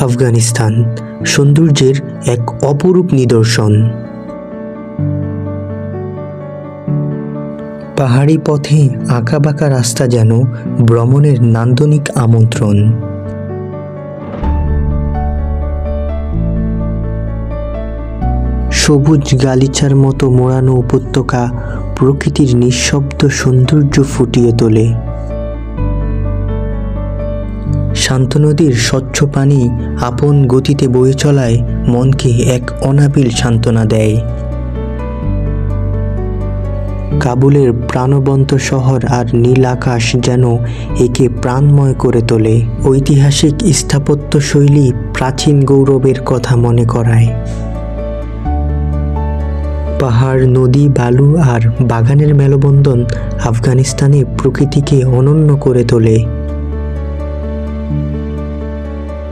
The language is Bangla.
আফগানিস্তান, সৌন্দর্যের এক অপরূপ নিদর্শন। পাহাড়ি পথে আঁকাবাঁকা রাস্তা যেন ভ্রমণের নান্দনিক আমন্ত্রণ। সবুজ গালিচার মতো মোড়ানো উপত্যকা প্রকৃতির নিঃশব্দ সৌন্দর্য ফুটিয়ে তোলে। শান্ত নদীর স্বচ্ছ পানি আপন গতিতে বয়ে চলায় মনকে এক অনাবিল সান্ত্বনা দেয়। কাবুলের প্রাণবন্ত শহর আর নীল আকাশ যেন একে প্রাণময় করে তোলে। ঐতিহাসিক স্থাপত্য শৈলী প্রাচীন গৌরবের কথা মনে করায়। পাহাড়, নদী, বালু আর বাগানের মেলবন্ধন আফগানিস্তানে প্রকৃতিকে অনন্য করে তোলে।